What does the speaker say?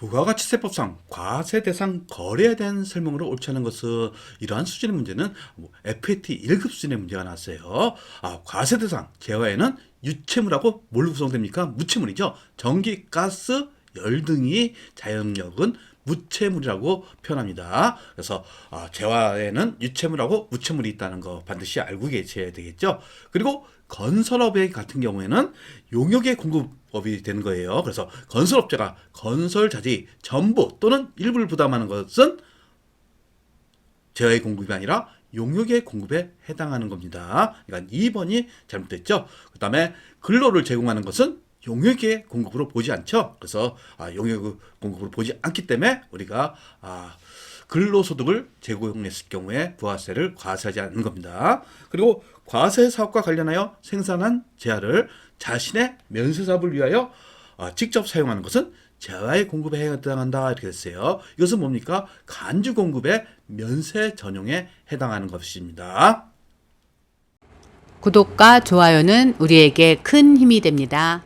부가가치세법상 과세 대상 거래에 대한 설명으로 옳지 않은 것은 이러한 수준의 문제는 뭐 FAT 1급 수준의 문제가 나왔어요. 아, 과세 대상 제외에는 유채물하고 뭘로 구성됩니까? 무채물이죠. 전기, 가스, 열 등이 자연력은 무채물이라고 표현합니다. 그래서 아, 재화에는 유채물하고 무채물이 있다는 거 반드시 알고 계셔야 되겠죠. 그리고 건설업의 같은 경우에는 용역의 공급업이 되는 거예요. 그래서 건설업자가 건설 자재 전부 또는 일부를 부담하는 것은 재화의 공급이 아니라 용역의 공급에 해당하는 겁니다. 그러니까 2번이 잘못됐죠. 그 다음에 근로를 제공하는 것은 용역의 공급으로 보지 않죠. 그래서 아, 용역 공급으로 보지 않기 때문에 우리가 아, 근로소득을 제공했을 경우에 부가세를 과세하지 않는 겁니다. 그리고 과세 사업과 관련하여 생산한 재화를 자신의 면세 사업을 위하여 아, 직접 사용하는 것은 재화의 공급에 해당한다 이렇게 됐어요. 이것은 뭡니까? 간주 공급의 면세 전용에 해당하는 것입니다. 구독과 좋아요는 우리에게 큰 힘이 됩니다.